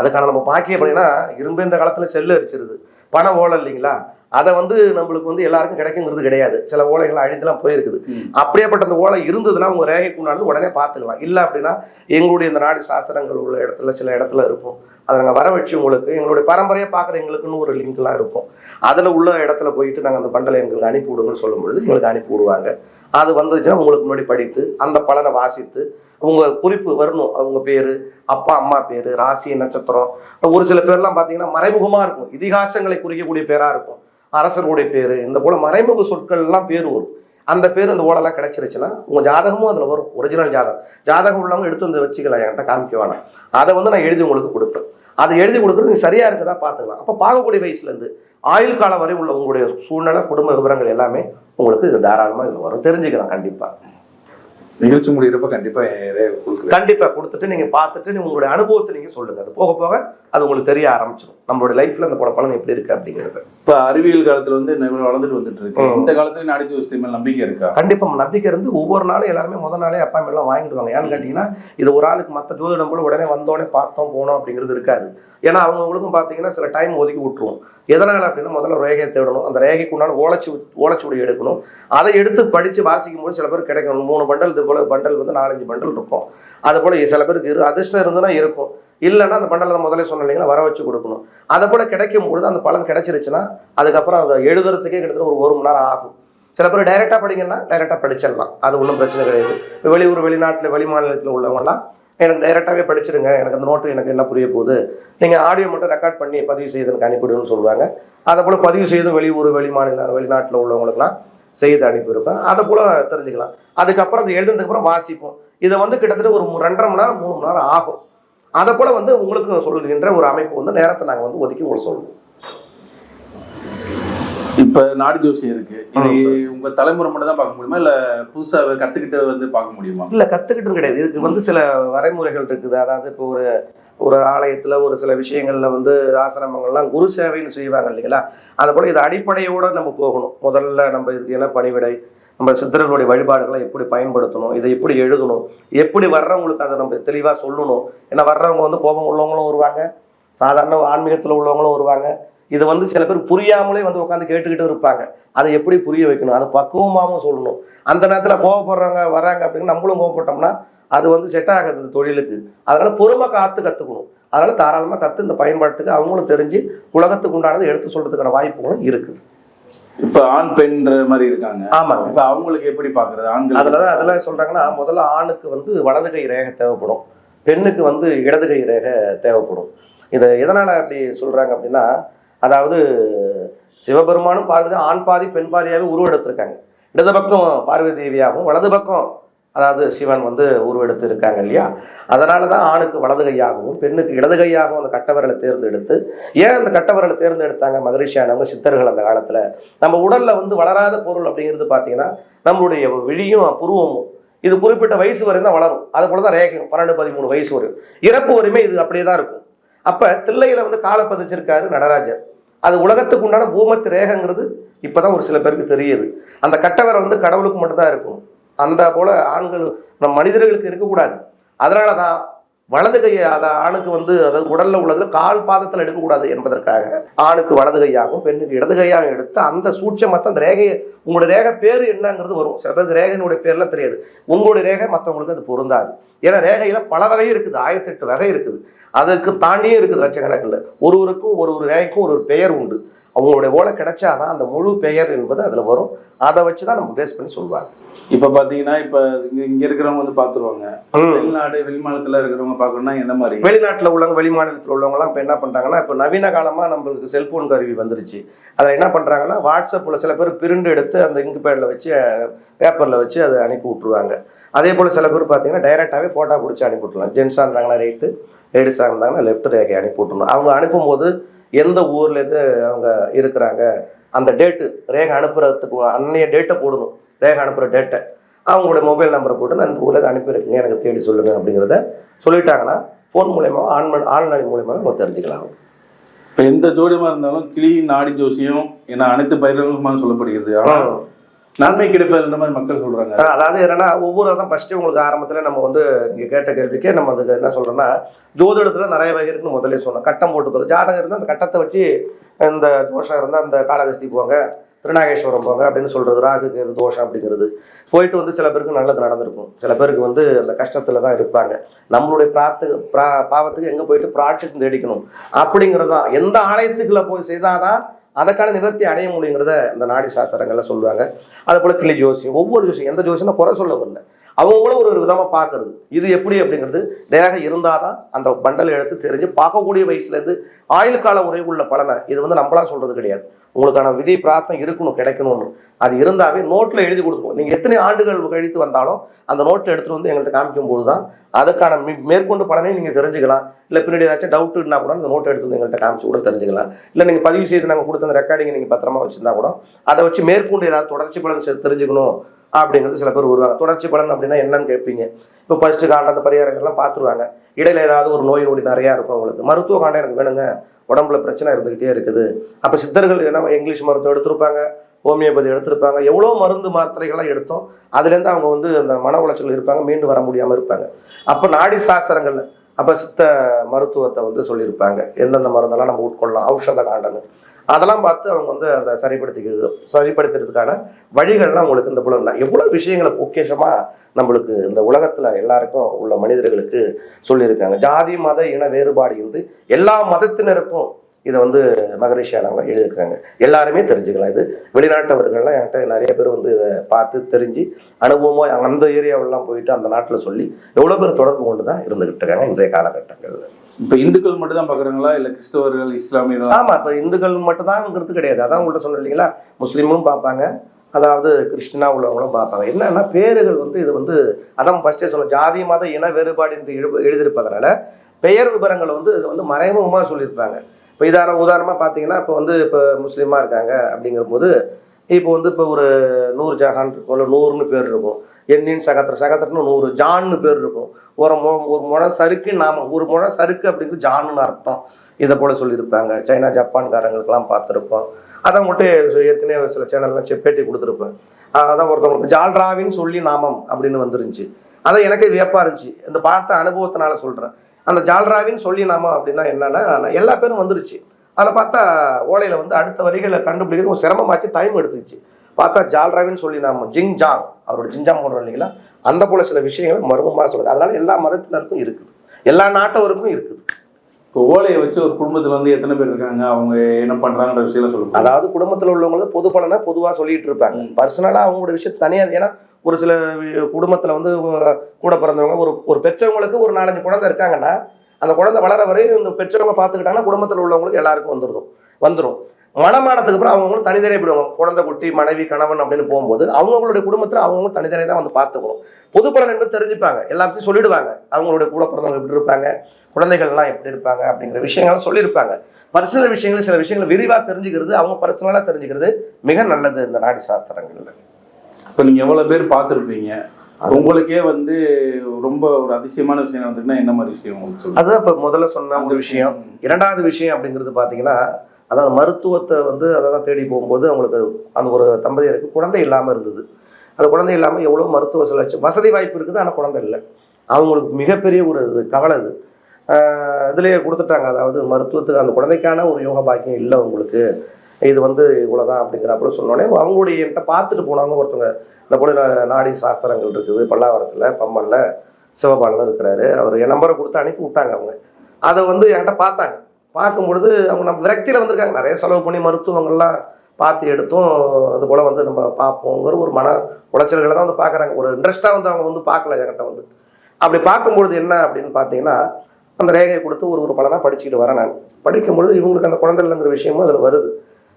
அதுக்கான நம்ம பாக்கியம் அப்படின்னா இரும்பு இந்த காலத்துல செல்லு அரிச்சிருது பணம் ஓலை இல்லைங்களா? அதை வந்து நம்மளுக்கு வந்து எல்லாருக்கும் கிடைக்குங்கிறது கிடையாது. சில ஓலைகள் அழிந்துலாம் போயிருக்குது. அப்படியேப்பட்ட அந்த ஓலை இருந்ததுன்னா உங்க ரேகைக்கு உடனே பார்த்துக்கலாம். இல்லை அப்படின்னா எங்களுடைய இந்த நாடு சாஸ்திரங்கள் உள்ள இடத்துல சில இடத்துல இருக்கும் அதை நாங்கள் வர வச்சு உங்களுக்கு எங்களுடைய பரம்பரையை பார்க்குற எங்களுக்குன்னு ஒரு லிங்க்லாம் இருக்கும். அதில் உள்ள இடத்துல போயிட்டு நாங்கள் அந்த பண்டலை எங்களுக்கு அனுப்பி விடுங்கன்னு சொல்லும் பொழுது எங்களுக்கு அனுப்பி விடுவாங்க. அது வந்துச்சுன்னா உங்களுக்கு முன்னாடி படித்து அந்த பலனை வாசித்து உங்கள் குறிப்பு வரணும் அவங்க பேர் அப்பா அம்மா பேர் ராசி நட்சத்திரம் ஒரு சில பேர்லாம் பார்த்தீங்கன்னா மறைமுகமாக இருக்கும். இதிகாசங்களை குறிக்கக்கூடிய பேராக இருக்கும். அரசர்களுடைய பேர் இந்த போல் மறைமுக சொற்கள்லாம் பேர் வரும். அந்த பேர் அந்த ஓடெல்லாம் கிடைச்சிருச்சுன்னா உங்க ஜாதகமும் அதுல வரும். ஒரிஜினல் ஜாதகம். ஜாதகம் உள்ளவங்க எடுத்து வந்து வச்சுக்கலாம் என்கிட்ட காமிக்க வேணாம். அதை வந்து நான் எழுதி உங்களுக்கு கொடுப்பேன். அதை எழுதி கொடுக்குறது நீங்க சரியா இருக்குதா பார்த்துக்கலாம். அப்போ பார்க்கக்கூடிய வயசுல இருந்து ஆயுள் காலம் வரை உள்ள உங்களுடைய சூழ்நிலை குடும்ப விவரங்கள் எல்லாமே உங்களுக்கு இது தாராளமா இது வரும். தெரிஞ்சுக்கலாம் கண்டிப்பா. நிகழ்ச்சி முடிகிறப்ப கண்டிப்பா என் ரேகை கொடுக்குறேன் கண்டிப்பா கொடுத்துட்டு நீங்க பார்த்துட்டு நீங்க உங்களுடைய அனுபவத்தை நீங்க சொல்லுங்க. அது போக போக அது உங்களுக்கு தெரிய ஆரம்பிச்சிடும் நம்மளுடைய லைஃப்ல அந்த போல பலன் எப்படி இருக்கு அப்படிங்கிறது. இப்ப அறிவியல் காலத்துல வந்து வளர்ந்துட்டு வந்துட்டு இருக்கு. இந்த காலத்துல நாடி மேல நம்பிக்கை இருக்கா? கண்டிப்பா நம்பிக்கை இருந்து ஒவ்வொரு நாளும் எல்லாருமே முதல் நாளே அப்பாயின்மெண்ட் எல்லாம் வாங்கிடுவாங்க. ஏன்னு கேட்டீங்கன்னா இது ஒரு ஆளுக்கு மற்ற ஜோதிடம் போல உடனே வந்தோடனே பார்த்தோம் போனோம் அப்படிங்கிறது இருக்காது. ஏன்னா அவங்களுக்கும் பார்த்தீங்கன்னா சில டைம் ஒதுக்கி விட்டுருவோம். எதனால அப்படின்னா முதல்ல ரேகையை தேடணும். அந்த ரேகைக்கு உண்டான ஓலைச்சு ஓலைச்சுவடி எடுக்கணும். அதை எடுத்து படிச்சு வாசிக்கும் போது சில பேர் கிடைக்கும். மூணு பண்டல் இது போல பண்டல் வந்து நாலஞ்சு பண்டல் இருக்கும். அது போல் சில பேருக்கு இரு அதிர்ஷ்டம் இருந்ததுன்னா இருக்கும். இல்லைன்னா அந்த பண்டலை முதலே சொன்ன இல்லைங்களா வர வச்சு கொடுக்கணும். அதை போல் கிடைக்கும் பொழுது அந்த பலன் கிடைச்சிருச்சுன்னா அதுக்கப்புறம் அதை எழுதுறதுக்கே கிட்டத்தட்ட ஒரு ஒரு மணி நேரம் ஆகும். சில பேர் டைரெக்டாக படிங்கன்னா டைரெக்டாக படிச்சிடலாம். அது ஒன்றும் பிரச்சனை கிடையாது. வெளியூர் வெளிநாட்டில் வெளி மாநிலத்தில் உள்ளவங்கலாம் எனக்கு டைரெக்டாகவே படிச்சிருங்க. எனக்கு அந்த நோட்டு எனக்கு என்ன புரிய போகுது? நீங்கள் ஆடியோ மட்டும் ரெக்கார்ட் பண்ணி பதிவு செய்து எனக்கு அனுப்பிவிடுன்னு சொல்லுவாங்க. அதை போல் பதிவு செய்தும் வெளியூர் வெளி மாநில வெளிநாட்டில் உள்ளவங்களுக்குலாம் செய்து அனுப்பியிருப்பேன். அதை போல் தெரிஞ்சுக்கலாம். அதுக்கப்புறம் அது எழுதுனதுக்கப்புறம் வாசிப்போம். இதை வந்து கிட்டத்தட்ட ஒரு ரெண்டரை மணி நேரம் மூணு மணி நேரம் ஆகும். அதை போல வந்து உங்களுக்கு சொல்கின்ற ஒரு அமைப்பு வந்து நேரத்தை நாங்கள் வந்து ஒதுக்கி உங்களுக்கு சொல்லுவோம் இப்ப நாடி ஜோசியம் இருக்கு. இது உங்க தலைமுறை மட்டும் தான் பார்க்க முடியுமா? இல்ல புதுசா கத்துக்கிட்டு வந்து பார்க்க முடியுமா? இல்லை கற்றுக்கிட்டு கிடையாது. இதுக்கு வந்து சில வரைமுறைகள் இருக்குது. அதாவது இப்போ ஒரு ஒரு ஆலயத்தில் ஒரு சில விஷயங்கள்ல வந்து ஆசிரமங்கள்லாம் குரு சேவைன்னு செய்வாங்க இல்லைங்களா? அது போல் இது அடிப்படையோட நம்ம போகணும். முதல்ல நம்ம இதுக்கு என்ன பணிவிடை நம்ம சித்தர்களுடைய வழிபாடுகளை எப்படி பயன்படுத்தணும் இதை எப்படி எழுதணும் எப்படி வர்றவங்களுக்கு அதை நம்ம தெளிவாக சொல்லணும். ஏன்னா வர்றவங்க வந்து கோபம் உள்ளவங்களும் வருவாங்க சாதாரண ஆன்மீகத்தில் உள்ளவங்களும் வருவாங்க. இதை வந்து சில பேர் புரியாமலே வந்து உட்காந்து கேட்டுக்கிட்டு இருப்பாங்க. அதை எப்படி புரிய வைக்கணும்? அதை பக்குவமாகவும் சொல்லணும். அந்த நேரத்தில் கோவப்படுறவங்க வராங்க அப்படின்னு நம்மளும் கோவப்பட்டோம்னா அது வந்து செட் ஆகாது தொழிலுக்கு. அதனால பொறுமை காத்து கற்றுக்கணும் அதனால தாராளமாக கற்று இந்த பயன்பாட்டுக்கு அவங்களும் தெரிஞ்சு உலகத்துக்கு உண்டானதை எடுத்து சொல்றதுக்கான வாய்ப்புகளும் இருக்குது. இப்ப ஆண் பெண்ன்ற மாதிரி இருக்காங்க. ஆமாங்க. இப்ப அவங்களுக்கு எப்படி பாக்குறது? ஆண்கள் அதுல அதெல்லாம் சொல்றாங்கன்னா முதல்ல ஆணுக்கு வந்து வலது கை ரேகை தேவைப்படும். பெண்ணுக்கு வந்து இடது கை ரேகை தேவைப்படும். இதை எதனால அப்படி சொல்றாங்க அப்படின்னா அதாவது சிவபெருமானும் பார்வதி ஆண் பாதி பெண் பாதியாகவே உருவெடுத்திருக்காங்க. இடது பக்கம் பார்வதி தேவியாகவும் வலது பக்கம் அதாவது சிவன் வந்து உருவெடுத்து இருக்காங்க இல்லையா? அதனால தான் ஆணுக்கு வலது கையாகவும் பெண்ணுக்கு இடது கையாகவும் அந்த கட்டவரலை தேர்ந்தெடுத்து ஏன் அந்த கட்டவரலை தேர்ந்தெடுத்தாங்க மகரிஷியானவங்க சித்தர்கள் அந்த காலத்தில்? நம்ம உடலில் வந்து வளராத பொருள் அப்படிங்கிறது பார்த்தீங்கன்னா நம்மளுடைய விழியும் புருவமும் இது குறிப்பிட்ட வயசு வரையும் தான் வளரும். அது போல தான் ரேகையும் பன்னெண்டு பதிமூணு வயசு வரும் இறப்பு வரையுமே இது அப்படியே தான் இருக்கும். அப்போ தில்லையில் வந்து காலை பதிச்சிருக்காரு நடராஜர். அது உலகத்துக்கு உண்டான பூமத்து ரேகங்கிறது இப்போ தான் ஒரு சில பேருக்கு தெரியுது. அந்த கட்டவரை வந்து கடவுளுக்கு மட்டும்தான் இருக்கும். அந்த போல ஆண்கள் நம் மனிதர்களுக்கு இருக்கக்கூடாது. அதனால தான் வலது கையை அதை ஆணுக்கு வந்து அதாவது உடல்ல உள்ளதுல கால் பாதத்தில் எடுக்கக்கூடாது என்பதற்காக ஆணுக்கு வலது கையாகவும் பெண்ணுக்கு இடது கையாகவும் எடுத்து அந்த சூட்சமத்தை அந்த ரேகையை உங்களுடைய ரேகை பேர் என்னங்கிறது வரும். சில பேருக்கு ரேகையினுடைய பேர்லாம் தெரியாது. உங்களுடைய ரேகை மற்றவங்களுக்கு அது பொருந்தாது. ஏன்னா ரேகையில பல வகை இருக்குது. ஆயிரத்தி எட்டு வகை இருக்குது. அதுக்கு தாண்டியே இருக்குது லட்சக்கணக்கில். ஒருவருக்கும் ஒரு ஒரு ரேகைக்கும் ஒரு ஒரு பெயர் உண்டு. அவங்களுடைய ஓலை கிடைச்சாதான் அந்த முழு பெயர் என்பது அதுல வரும். அதை வச்சு தான் நம்ம பேஸ் பண்ணி சொல்லுவாங்க. இப்ப பாத்தீங்கன்னா இப்ப இங்க இங்க இருக்கிறவங்க வந்து பாத்துருவாங்க. வெளிநாடு வெளிமாநிலத்துல இருக்கிறவங்க பாக்கணும்னா எந்த மாதிரி? வெளிநாட்டில் உள்ளவங்க வெளி மாநிலத்தில் உள்ளவங்கலாம் இப்போ என்ன பண்ணுறாங்கன்னா இப்போ நவீன காலமாக நம்மளுக்கு செல்போன் கருவி வந்துருச்சு. அதில் என்ன பண்ணுறாங்கன்னா வாட்ஸ்அப்பில் சில பேர் பிரிண்ட் எடுத்து அந்த இங்கு பேடில் வச்சு பேப்பரில் வச்சு அதை அனுப்பி விட்ருவாங்க அதே போல் சில பேர் பார்த்தீங்கன்னா டைரெக்டாகவே ஃபோட்டோ பிடிச்சி அனுப்பி விட்ருலாம் ஜென்ஸாக இருந்தாங்கன்னா ரைட்டு லேடிஸாக இருந்தாங்கன்னா லெஃப்ட் ரேகை அனுப்பி விட்ருணும் அவங்க அனுப்பும்போது எந்த ஊர்லேருந்து அவங்க இருக்கிறாங்க அந்த டேட்டு ரேகை அனுப்புறதுக்கு அன்னைய டேட்டை போடணும். ரேகை அனுப்புகிற டேட்டை அவங்களுடைய மொபைல் நம்பரை போட்டு நான் இந்த ஊரில் அனுப்பியிருக்கீங்க எனக்கு தேடி சொல்லுங்க அப்படிங்கிறத சொல்லிட்டாங்கன்னா ஃபோன் மூலயமா ஆன்லைன் ஆன்லைன் மூலயமா நம்ம தெரிஞ்சுக்கலாம். இப்ப எந்த ஜோடியமா இருந்தாலும் கிளி நாடி ஜோசியம் என அனைத்து பயிர்களுமா சொல்லப்படுகிறது. ஆனா நன்மை கிடைப்பதுன்ற மாதிரி மக்கள் சொல்றாங்க. அதாவது என்னன்னா ஒவ்வொரு தான் ஃபர்ஸ்ட் உங்களுக்கு ஆரம்பத்தில் நம்ம வந்து நீங்க கேட்ட கேள்விக்கே நம்ம அதுக்கு என்ன சொல்றோம்னா ஜோதிடத்துல நிறைய வகை இருக்குன்னு முதலே சொன்னோம். கட்டம் போட்டு ஜாதகம் இருந்தால் அந்த கட்டத்தை வச்சு இந்த தோஷம் இருந்தால் அந்த காலகஸ்தி போங்க திருநாகேஸ்வரம் போங்க அப்படின்னு சொல்றது ராகுக்கு தோஷம் அப்படிங்கிறது. போயிட்டு வந்து சில பேருக்கு நல்லது நடந்திருக்கும். சில பேருக்கு வந்து அந்த கஷ்டத்துல தான் இருப்பாங்க. நம்மளுடைய பிராத்து பிரா பாவத்துக்கு எங்க போயிட்டு பிராட்சியம் தேடிக்கணும்? அப்படிங்கிறது தான். எந்த ஆலயத்துக்குள்ள போய் செய்தாதான் அதற்கான நிவர்த்தி அடைய முடியுங்கிறத இந்த நாடி சாஸ்திரங்கள்ல சொல்லுவாங்க. அது போல கிளி ஜோசியம் ஒவ்வொரு ஜோசியம் எந்த ஜோசியம் குறை சொல்ல வரல. அவங்களும் ஒரு ஒரு விதமாக பார்க்கறது. இது எப்படி அப்படிங்கிறது நேராக இருந்தால் தான் அந்த பண்டலை எடுத்து தெரிஞ்சு பார்க்கக்கூடிய வயசுலேருந்து ஆயுள் கால உறை உள்ள பலனை இது வந்து நம்மளாம் சொல்கிறது கிடையாது. உங்களுக்கான விதி பிரார்த்தனை இருக்கணும் கிடைக்கணும்னு. அது இருந்தாவே நோட்டில் எழுதி கொடுத்துருவோம். நீங்கள் எத்தனை ஆண்டுகள் கழித்து வந்தாலும் அந்த நோட்டில் எடுத்துகிட்டு வந்து எங்கள்கிட்ட காமிக்கும் போது தான் அதுக்கான மி- மேற்கொண்டு பலனை நீங்கள் தெரிஞ்சுக்கலாம். இல்லை பின்னாடி ஏதாச்சும் டவுட்னா கூட அந்த நோட்டை எடுத்து வந்து எங்கள்கிட்ட காமிச்சு கூட தெரிஞ்சுக்கலாம். இல்லை நீங்கள் பதிவு செய்து நாங்கள் கொடுத்த அந்த ரெக்கார்டிங் நீங்கள் பத்திரமா வச்சிருந்தா கூட அதை வச்சு மேற்கொண்டு ஏதாவது தொடர்ச்சி பலன் தெரிஞ்சுக்கணும். அப்படிங்கிறது சில பேர் வருவாங்க தொடர்ச்சி பலன் அப்படின்னா என்னன்னு கேட்பீங்க. இப்போ ஃபர்ஸ்ட் காண்ட அந்த பரிகாரங்கள்லாம் பார்த்துருவாங்க. இடையில ஏதாவது ஒரு நோய் நொடி நிறையா இருக்கும் அவங்களுக்கு. மருத்துவ காண்டம் எனக்கு வேணுங்க. உடம்புல பிரச்சனை இருந்துக்கிட்டே இருக்குது. அப்போ சித்தர்கள் என்ன இங்கிலீஷ் மருத்துவம் எடுத்திருப்பாங்க ஹோமியோபதி எடுத்திருப்பாங்க. எவ்வளோ மருந்து மாத்திரைகள்லாம் எடுத்தோம். அதுலேருந்து அவங்க வந்து அந்த மன உளைச்சல் இருப்பாங்க மீண்டு வர முடியாமல் இருப்பாங்க. அப்போ நாடி சாஸ்திரங்களில் அப்போ சித்த மருத்துவத்தை வந்து சொல்லியிருப்பாங்க. எந்தெந்த மருந்தெல்லாம் நம்ம உட்கொள்ளலாம் ஔஷத காண்டங்கள் அதெல்லாம் பார்த்து அவங்க வந்து அதை சரிப்படுத்திக்கிறது சரிப்படுத்துறதுக்கான வழிகள்லாம் உங்களுக்கு இந்த புலன் எவ்வளோ விஷயங்களை பொக்கேஷமாக நம்மளுக்கு இந்த உலகத்தில் எல்லாருக்கும் உள்ள மனிதர்களுக்கு சொல்லியிருக்காங்க. ஜாதி மத இன வேறுபாடு இருந்து எல்லா மதத்தினருக்கும் இதை வந்து மகரிஷியானவங்க எழுதியிருக்காங்க. எல்லாருமே தெரிஞ்சுக்கலாம். இது வெளிநாட்டவர்கள்லாம் என்கிட்ட நிறைய பேர் வந்து இதை பார்த்து தெரிஞ்சு அனுபவமாக அந்த ஏரியாவிலாம் போயிட்டு அந்த நாட்டில் சொல்லி எவ்வளோ பேர் தொடர்பு கொண்டு தான் இருந்துகிட்டு இருக்காங்க இன்றைய காலகட்டங்களில். இப்ப இந்துக்கள் மட்டும் தான் பாக்குறாங்களா? இல்ல கிறிஸ்தவர்கள் இஸ்லாமியர்கள்? ஆமா இப்ப இந்துக்கள் மட்டும்தான்ங்கிறது கிடையாது. அதான் உங்கள்கிட்ட சொன்னேன் இல்லைங்களா? முஸ்லீமும் பார்ப்பாங்க அதாவது கிறிஸ்டினா உள்ளவங்களும் பார்ப்பாங்க என்னன்னா பேருகள் வந்து இது வந்து அதான் ஃபர்ஸ்டே சொன்ன ஜாதி மத இன வேறுபாடு என்று எழு எழுதியிருப்பதனால பெயர் விவரங்கள் வந்து இது வந்து மறைமுகமாக சொல்லியிருப்பாங்க. இப்போ இதார உதாரணமாக பார்த்தீங்கன்னா இப்போ வந்து இப்போ முஸ்லீமாக இருக்காங்க அப்படிங்கிற போது இப்போ வந்து இப்போ ஒரு நூறு ஜஹான் இருக்கும் இல்லை நூறுன்னு பேர் இருக்கும். எண்ணின் சகத்திர சகத்திரன்னு நூறு ஜான்னு பேர் இருக்கும். ஒரு மு ஒரு முழம் சறுக்கு நாம ஒரு முழம் சறுக்கு அப்படிங்கிறது ஜான்னு அர்த்தம். இதை போல சொல்லியிருப்பாங்க. சைனா ஜப்பான்காரங்களுக்கெல்லாம் பார்த்துருப்போம். அதை மட்டும் ஏற்கனவே சில சேனல்லாம் செப்பேட்டி பேட்டி கொடுத்துருப்பேன். அதான் ஒருத்தவங்களுக்கு ஜால்ராவின்னு சொல்லி நாமம் அப்படின்னு வந்துருந்துச்சு. அதை எனக்கு வியப்பாக இருந்துச்சு. இந்த பார்த்த அனுபவத்தினால சொல்கிறேன் அந்த ஜால்ராவின்னு சொல்லி நாமம் அப்படின்னா என்னன்னா நான் எல்லா பேரும் வந்துருச்சு. அதில் பார்த்தா ஓலையில் வந்து அடுத்த வரிகளை கண்டுபிடிக்கிறது ஒரு சிரமமாச்சு டைம் எடுத்துச்சு. பார்த்தா ஜால்ராவின்னு சொல்லி நாம ஜிங் ஜாங் அவரோட ஜிஞ்சாம் போடுறோம் இல்லைங்களா? அந்த போல சில விஷயங்கள் மர்மமாக சொல்லுது அதனால எல்லா மதத்தினருக்கும் இருக்குது. எல்லா நாட்டவருக்கும் இருக்குது. இப்போ ஓலையை வச்சு ஒரு குடும்பத்துல வந்து எத்தனை பேர் இருக்காங்க? அவங்க என்ன பண்றாங்கன்ற விஷயம் சொல்லுங்க அதாவது குடும்பத்தில் உள்ளவங்களுக்கு பொது பலனை பொதுவாக சொல்லிட்டு இருப்பாங்க. பர்சனலாக அவங்களோட விஷயம் தனியாக ஏன்னா ஒரு சில குடும்பத்துல வந்து கூட பிறந்தவங்க ஒரு ஒரு பெற்றவங்களுக்கு ஒரு நாலஞ்சு குழந்தை இருக்காங்கன்னா அந்த குழந்தை வளர வரையும் இந்த பெற்றவங்க பார்த்துக்கிட்டாங்கன்னா குடும்பத்தில் உள்ளவங்களுக்கு எல்லாருக்கும் வந்துடும் வந்துடும் மனமானத்துக்கு அப்புறம் அவங்களும் தனித்தனியாக போயிடுவாங்க. குழந்தை குட்டி மனைவி கணவன் அப்படின்னு போகும்போது அவங்களுடைய குடும்பத்தில் அவங்களும் தனித்தனியாக தான் வந்து பார்த்துக்கணும். பொது பலன் என்பது தெரிஞ்சுப்பாங்க. எல்லாத்தையும் சொல்லிடுவாங்க. அவங்களுடைய கூட பிறந்தவங்க எப்படி இருப்பாங்க? குழந்தைகள்லாம் எப்படி இருப்பாங்க? அப்படிங்கிற விஷயங்கள் சொல்லியிருப்பாங்க. பர்சனல் விஷயங்கள் சில விஷயங்கள் விரிவாக தெரிஞ்சுக்கிறது அவங்க பர்சனலாக தெரிஞ்சுக்கிறது மிக நல்லது இந்த நாடி சாஸ்திரங்கள்ல. இப்போ நீங்க எவ்வளவு பேர் பார்த்துருப்பீங்க? உங்களுக்கே வந்து ரொம்ப ஒரு அதிசயமான விஷயம் வந்துட்டுனா என்ன மாதிரி விஷயம் அதுதான் இப்போ முதல்ல சொன்ன ஒரு விஷயம். இரண்டாவது விஷயம் அப்படிங்கிறது பார்த்தீங்கன்னா அதாவது மருத்துவத்தை வந்து அதை தான் தேடி போகும்போது அவங்களுக்கு அந்த ஒரு தம்பதியருக்கு குழந்தை இல்லாமல் இருந்தது. அந்த குழந்தை இல்லாமல் எவ்வளோ மருத்துவ செலவு வசதி வாய்ப்பு இருக்குது ஆனால் குழந்தை இல்லை. அவங்களுக்கு மிகப்பெரிய ஒரு இது கவலை இது இதுலேயே கொடுத்துட்டாங்க. அதாவது மருத்துவத்துக்கு அந்த குழந்தைக்கான ஒரு யோக பாக்கியம் இல்லை உங்களுக்கு இது வந்து இவ்வளோதான் அப்படிங்கிறப்ப சொன்னோடனே அவங்களுடைய என்கிட்ட பார்த்துட்டு போனாங்க. ஒருத்தவங்க இந்த போல நாடி சாஸ்திரங்கள் இருக்குது பல்லாவரத்தில் பம்மனில் சிவபாலன் இருக்கிறாரு. அவர் என் நம்பரை கொடுத்து அனுப்பி விட்டாங்க அவங்க. அதை வந்து என்கிட்ட பார்த்தாங்க. பார்க்கும் பொழுது அவங்க நம்ம விரக்தியில் வந்திருக்காங்க. நிறைய செலவு பண்ணி மருத்துவங்கள்லாம் பார்த்து எடுத்தும் அது போல் வந்து நம்ம பார்ப்போங்கிற ஒரு மன உளைச்சல்களை தான் வந்து பார்க்குறாங்க. ஒரு இன்ட்ரெஸ்ட்டாக வந்து அவங்க வந்து பார்க்கல என்கிட்ட வந்து. அப்படி பார்க்கும்பொழுது என்ன அப்படின்னு பார்த்தீங்கன்னா அந்த ரேகையை கொடுத்து ஒரு ஒரு பலனாக படிச்சுக்கிட்டு வரேன் நான். படிக்கும்பொழுது இவங்களுக்கு அந்த குழந்தை இல்லைங்கிற விஷயமும் அதில் வருது.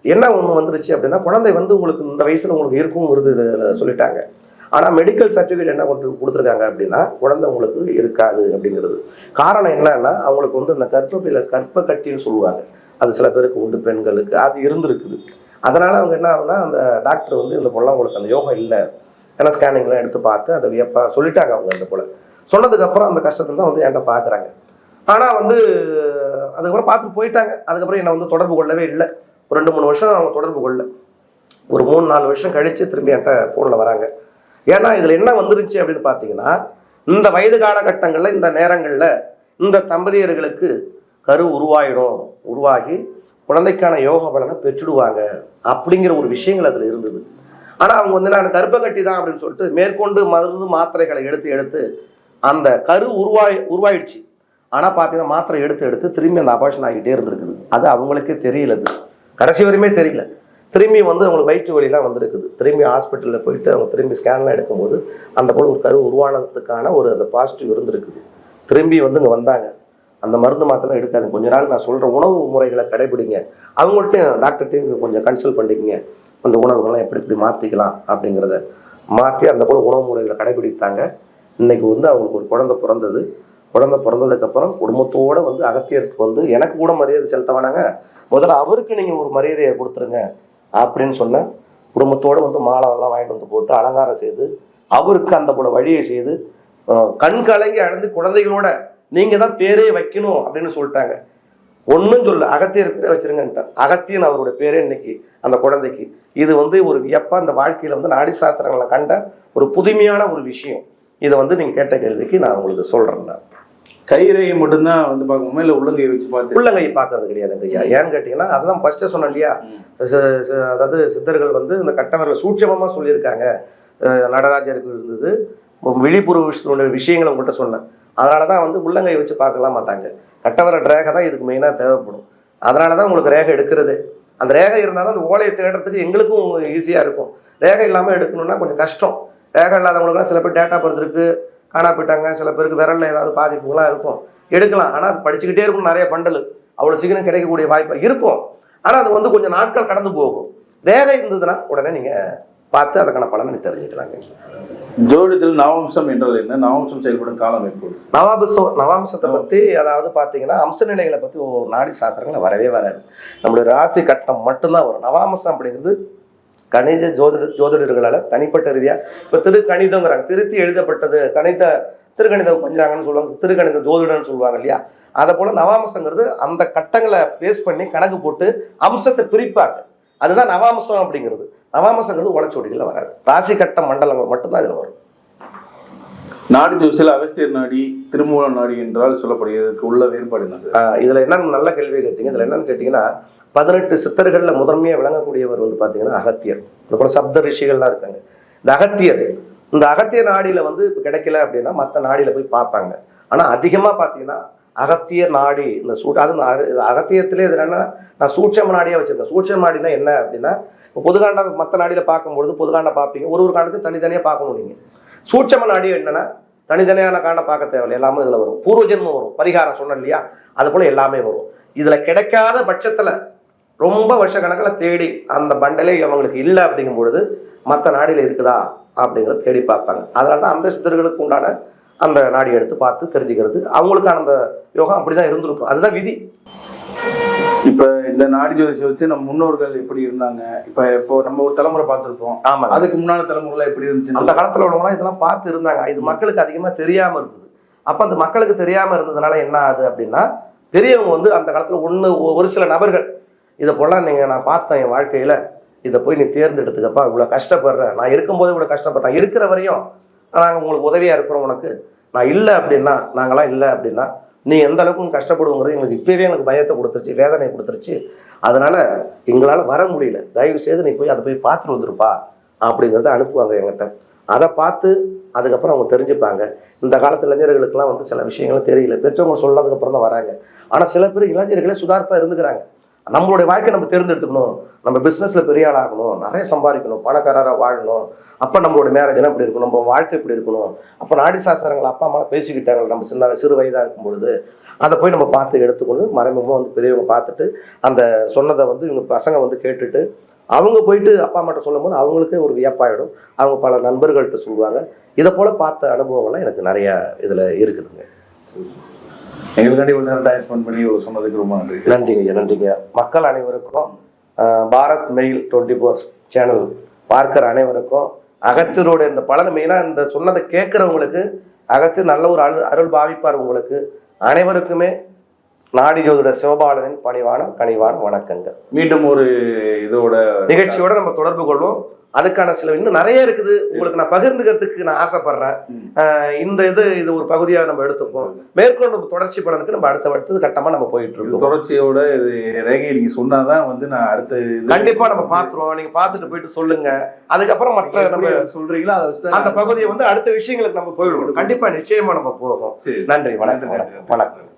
என்ன ஒன்று வந்துருச்சு அப்படின்னா குழந்தை வந்து உங்களுக்கு இந்த வயசில் உங்களுக்கு இருக்குங்கிறது இதில் சொல்லிட்டாங்க. ஆனால் மெடிக்கல் சர்டிஃபிகேட் என்ன கொண்டு கொடுத்துருக்காங்க அப்படின்னா குழந்தை உங்களுக்கு இருக்காது அப்படிங்கிறது. காரணம் என்னன்னா அவங்களுக்கு வந்து இந்த கர்ப்பப்பையில் கற்ப கட்டின்னு சொல்லுவாங்க. அது சில பேருக்கு உண்டு பெண்களுக்கு அது இருந்திருக்குது. அதனால் அவங்க என்ன ஆகுனா அந்த டாக்டர் வந்து இந்த பொண்ணெலாம் உங்களுக்கு அந்த யோகம் இல்லை. ஏன்னா ஸ்கேனிங்லாம் எடுத்து பார்த்து அதை வியப்பாக சொல்லிட்டாங்க அவங்க அந்த போல் சொன்னதுக்கப்புறம் அந்த கஷ்டத்தில் தான் வந்து என்கிட்ட பார்க்குறாங்க. ஆனால் வந்து அதுக்கப்புறம் பார்த்துட்டு போயிட்டாங்க. அதுக்கப்புறம் என்னை வந்து தொடர்பு கொள்ளவே இல்லை. ஒரு ரெண்டு மூணு வருஷம் அவங்க தொடர்பு கொள்ள ஒரு மூணு நாலு வருஷம் கழித்து திரும்பி என்கிட்ட ஃபோனில் வராங்க. ஏன்னா இதில் என்ன வந்துருச்சு அப்படின்னு பார்த்தீங்கன்னா இந்த வயது காலகட்டங்களில் இந்த நேரங்களில் இந்த தம்பதியர்களுக்கு கரு உருவாயிடும். உருவாகி குழந்தைக்கான யோக பலனை பெற்றுடுவாங்க அப்படிங்கிற ஒரு விஷயங்கள் அதில் இருந்தது. ஆனால் அவங்க வந்து நான் கருப்பை கட்டி தான் அப்படின்னு சொல்லிட்டு மேற்கொண்டு மருந்து மாத்திரைகளை எடுத்து எடுத்து அந்த கரு உருவாய் உருவாயிடுச்சு. ஆனால் பார்த்தீங்கன்னா மாத்திரை எடுத்து எடுத்து திரும்பி அந்த அபாஷன் ஆகிட்டே இருந்திருக்குது. அது அவங்களுக்கே தெரியல அது கடைசி வரையுமே தெரியல. திரும்பி வந்து அவங்களுக்கு வயிற்று வலிலாம் வந்திருக்குது. திரும்பி ஹாஸ்பிட்டலில் போயிட்டு அவங்க திரும்பி ஸ்கேன்லாம் எடுக்கும்போது அந்த போல ஒரு கரு உருவானதுக்கான ஒரு அந்த பாசிட்டிவ் இருந்திருக்குது. திரும்பி வந்து இங்கே வந்தாங்க. அந்த மருந்து மாத்திரம் எடுக்காது கொஞ்ச நாள் நான் சொல்கிற உணவு முறைகளை கடைபிடிங்க. அவங்கள்ட்டையும் டாக்டர்கிட்டையும் கொஞ்சம் கன்சல்ட் பண்ணிக்கங்க. அந்த உணவுகள்லாம் எப்படி எப்படி மாற்றிக்கலாம் அப்படிங்கிறத மாற்றி அந்த போல உணவு முறைகளை கடைபிடித்தாங்க. இன்றைக்கி வந்து அவங்களுக்கு ஒரு குழந்தை பிறந்தது. குழந்தை பிறந்ததுக்கப்புறம் குடும்பத்தோடு வந்து அகத்தியருக்கு வந்து எனக்கு கூட மரியாதை செலுத்த வேணாங்க. முதல்ல அவருக்கு நீங்கள் ஒரு மரியாதையை கொடுத்துருங்க. அப்படின்னு சொன்ன குடும்பத்தோடு வந்து மாலைலாம் வாங்கிட்டு வந்து போட்டு அலங்காரம் செய்து அவருக்கு அந்த போல வழியை செய்து கண் கலங்கி அடைந்து குழந்தைகளோட நீங்கள் தான் பேரே வைக்கணும் அப்படின்னு சொல்லிட்டாங்க. ஒன்றும் சொல்ல அகத்தியர் பேரே வச்சிருங்கன்ட்டார். அகத்தியன் அவருடைய பேரே இன்னைக்கு அந்த குழந்தைக்கு. இது வந்து ஒரு வியப்பாக அந்த வாழ்க்கையில் வந்து நாடி சாஸ்திரங்களை கண்ட ஒரு புதுமையான ஒரு விஷயம். இதை வந்து நீங்கள் கேட்ட கேள்விக்கு நான் உங்களுக்கு சொல்கிறேன் நான் கைரேகை மட்டும்தான் வந்து பார்க்கணுமா? இல்லை உள்ளங்கையை வச்சு பார்த்து உள்ளங்கை பார்க்கறது கிடையாதுங்க ஐயா. ஏன்னு கேட்டீங்கன்னா அதுதான் ஃபர்ஸ்ட் சொன்னேன் இல்லையா? அதாவது சித்தர்கள் வந்து இந்த கட்டவரில் சூட்சமமாக சொல்லியிருக்காங்க. நடராஜருக்கு இருந்தது. விழிப்புற விஷ- விஷயங்களை உங்கள்கிட்ட சொன்னேன். அதனால தான் வந்து உள்ளங்கை வச்சு பார்க்கலாம் மாட்டாங்க. கட்டவர ரேகை தான் இதுக்கு மெயினாக தேவைப்படும். அதனால தான் உங்களுக்கு ரேகை எடுக்கிறது. அந்த ரேகை இருந்தாலும் அந்த ஓலையை தேடுறதுக்கு எங்களுக்கும் ஈஸியாக இருக்கும். ரேகை இல்லாமல் எடுக்கணும்னா கொஞ்சம் கஷ்டம். ரேகை இல்லாதவங்களுக்குலாம் சில பேர் டேட்டா பர்த் இருக்கு. காணா போயிட்டாங்க. சில பேருக்கு விரல்ல ஏதாவது பாதிப்புகள்லாம் இருக்கும். எடுக்கலாம். ஆனால் அது படிச்சுக்கிட்டே இருக்கும் நிறைய பண்டல். அவ்வளோ சீக்கிரம் கிடைக்கக்கூடிய வாய்ப்பு இருக்கும். ஆனால் அது வந்து கொஞ்சம் நாட்கள் கடந்து போகும். ரேகை இருந்ததுன்னா உடனே நீங்கள் பார்த்து அதுக்கான பலனை தெரிஞ்சுக்கலாங்க ஜோதிடத்தில் நவம்சம் என்றால் என்ன? நவம்சம் செயல்படும் காலம் எப்போது? நவாபிசம் நவாம்சத்தை பத்தி அதாவது பாத்தீங்கன்னா அம்ச நிலைகளை பத்தி ஒரு நாடி சாஸ்திரங்கள் வரவே வராது. நம்மளுடைய ராசி கட்டம் மட்டும்தான் வரும். நவாம்சம் அப்படிங்கிறது கணித ஜோதிட ஜோதிடர்களால தனிப்பட்ட ரீதியா இப்ப திரு கணிதங்கிறாங்க திருத்தி எழுதப்பட்டது கணித திருக்கணித பஞ்சாங்கன்னு சொல்லுவாங்க. திருக்கணித ஜோதிடம்னு சொல்லுவாங்க இல்லையா? அதை போல நவாம்சங்கிறது அந்த கட்டங்களை பேஸ் பண்ணி கணக்கு போட்டு அம்சத்தை பிரிப்பாங்க. அதுதான் நவாம்சம் அப்படிங்கிறது. நவாம்சங்கிறது உளச்சோடிகள்ல வராது. ராசி கட்ட மண்டலங்கள் மட்டும்தான் இதுல வரும். நாடி ஜோசியில் அகஸ்தியர் நாடி திருமூல நாடி என்றால் சொல்லப்படுகிறதுக்கு உள்ள வேறுபாடு இதுல என்னன்னு நல்ல கேள்வி கேட்டீங்க? இதுல என்னன்னு கேட்டீங்கன்னா பதினெட்டு சித்தர்களில் முதன்மையாக விளங்கக்கூடியவர் வந்து பார்த்தீங்கன்னா அகத்தியர். இந்த கூட சப்த ரிஷிகள்லாம் இருக்காங்க. இந்த அகத்தியர் இந்த அகத்திய நாடியில் வந்து இப்போ கிடைக்கல அப்படின்னா மற்ற நாடியில் போய் பார்ப்பாங்க. ஆனால் அதிகமாக பார்த்தீங்கன்னா அகத்திய நாடி இந்த சூ அது இந்த அக- அகத்தியத்திலே இது என்னன்னா நான் சூட்சம நாடியாக வச்சுருந்தேன் சூட்சம நாடினா என்ன அப்படின்னா இப்போ பொதுகாண்டா மற்ற நாடியில் பார்க்கும்பொழுது பொதுகாண்டா பார்ப்பீங்க. ஒரு ஒரு காண்டத்தையும் தனித்தனியாக பார்க்கணும் நீங்க. சூட்சம நாடி என்னென்னா தனித்தனியான காண்டை பார்க்க தேவையில்லை. எல்லாமே இதில் வரும். பூர்வ ஜென்மம் வரும். பரிகாரம் சொன்னேன் இல்லையா? அது போல் எல்லாமே வரும். இதில் கிடைக்காத பட்சத்தில் ரொம்ப வருஷ கணக்கில் தேடி அந்த பண்டலே அவங்களுக்கு இல்லை அப்படிங்கும் பொழுது மற்ற நாடியில் இருக்குதா அப்படிங்கிறத தேடி பார்ப்பாங்க. அதனால தான் அந்த சித்தர்களுக்கு உண்டான அந்த நாடி எடுத்து பார்த்து தெரிஞ்சுக்கிறது. அவங்களுக்கான அந்த யோகம் அப்படிதான் இருந்திருக்கும். அதுதான் விதி. இப்ப இந்த நாடி ஜோதிஷம் வச்சு நம்ம முன்னோர்கள் எப்படி இருந்தாங்க? இப்ப இப்போ நம்ம ஒரு தலைமுறை பார்த்திருப்போம். ஆமா அதுக்கு முன்னாடி தலைமுறைலாம் எப்படி இருந்துச்சு? அந்த காலத்துல உள்ளவங்களாம் இதெல்லாம் பார்த்து இருந்தாங்க. இது மக்களுக்கு அதிகமா தெரியாம இருந்தது. அப்ப அந்த மக்களுக்கு தெரியாம இருந்ததுனால என்ன ஆகுது அப்படின்னா பெரியவங்க வந்து அந்த காலத்துல ஒண்ணு ஒ- ஒரு சில நபர்கள் இதை போலாம் நீங்கள் நான் பார்த்தேன் என் வாழ்க்கையில். இதை போய் நீ தேர்ந்தெடுத்துக்கப்பா. இவ்வளோ கஷ்டப்படுறேன். நான் இருக்கும்போது இவ்வளோ கஷ்டப்படுறேன் இருக்கிற வரையும் நாங்கள் உங்களுக்கு உதவியாக இருக்கிறோம் உனக்கு. நான் இல்லை அப்படின்னா நாங்களாம் இல்லை அப்படின்னா நீ எந்த அளவுக்கு கஷ்டப்படுவோங்கிறது எங்களுக்கு இப்பவே எனக்கு பயத்தை கொடுத்துருச்சு வேதனை கொடுத்துருச்சு. அதனால் எங்களால் வர முடியல. தயவு செய்து நீ போய் அதை போய் பார்த்துட்டு வந்துருப்பா அப்படிங்கிறத அனுப்புவாங்க என்கிட்ட. அதை பார்த்து அதுக்கப்புறம் அவங்க தெரிஞ்சுப்பாங்க. இந்த காலத்து இளைஞர்களுக்கெல்லாம் வந்து சில விஷயங்களும் தெரியல. பெற்றவங்க சொன்னதுக்கு தான் வராங்க. ஆனால் சில பேர் இளைஞர்களே சுதார்ப்பாக இருந்துக்கிறாங்க. நம்மளுடைய வாழ்க்கை நம்ம தேர்ந்தெடுத்துக்கணும். நம்ம பிஸ்னஸில் பெரிய ஆளாகணும். நிறைய சம்பாதிக்கணும். பணக்காரராக வாழணும். அப்போ நம்மளோட மேரேஜ் இப்படி இருக்கணும் நம்ம வாழ்க்கை இப்படி இருக்கணும். அப்போ நாடி சாஸ்திரங்கள் அப்பா அம்மா பேசிக்கிட்டாங்க நம்ம சின்ன சிறு வயதாக இருக்கும் பொழுது அதை போய் நம்ம பார்த்து எடுத்துக்கொண்டு மறைமுகமாக வந்து பெரியவங்க பார்த்துட்டு அந்த சொன்னதை வந்து இவங்க பசங்க வந்து கேட்டுட்டு அவங்க போயிட்டு அப்பா அம்மாட்ட சொல்லும்போது அவங்களுக்கே ஒரு வியப்பாயிடும். அவங்க பல நண்பர்கள்ட்ட சொல்லுவாங்க. இதை போல பார்த்த அனுபவங்கள்லாம் எனக்கு நிறைய இதில் இருக்குதுங்க. எங்களுக்காண்டி இவ்வளவு நேரம் டைம் ஸ்பெண்ட் பண்ணி இவ்வளவு சொன்னதுக்கு ரொம்ப நன்றி. நன்றிங்க நன்றிங்க மக்கள் அனைவருக்கும் Bharat mail twenty four channel பார்க்கிற அனைவருக்கும் அகத்தியரோட இந்த பலன் மெயினாக இந்த சொன்னதை கேட்குறவங்களுக்கு அகத்தியர் நல்ல ஒரு அருள் அருள் பாவிப்பார் உங்களுக்கு. அனைவருக்குமே நாடி ஜோதிடர் சிவபாலனின் பணிவான கனிவான வணக்கங்கள். மீண்டும் ஒரு இதோட நிகழ்ச்சியோட நம்ம தொடர்பு கொள்வோம். அதுக்கான சில இன்னும் நிறைய இருக்குது. உங்களுக்கு நான் பகிர்ந்துக்கிறதுக்கு நான் ஆசைப்படுறேன். இந்த இது இது ஒரு பகுதியாக நம்ம எடுத்துப்போம். மேற்கொண்டு தொடர்ச்சி பலனுக்கு நம்ம அடுத்த அடுத்தது கட்டமா நம்ம போயிட்டு இருக்கோம். தொடர்ச்சியோட இது ரேகையை நீங்க சொன்னாதான் வந்து நான் அடுத்த இது கண்டிப்பா நம்ம பாத்துருவோம் நீங்க பாத்துட்டு போயிட்டு சொல்லுங்க. அதுக்கப்புறம் மற்ற நம்ம சொல்றீங்களோ தான் அந்த பகுதியை வந்து அடுத்த விஷயங்களுக்கு நம்ம போயிடுவோம். கண்டிப்பா நிச்சயமா நம்ம போவோம். நன்றி, வணக்கம். வணக்கம்.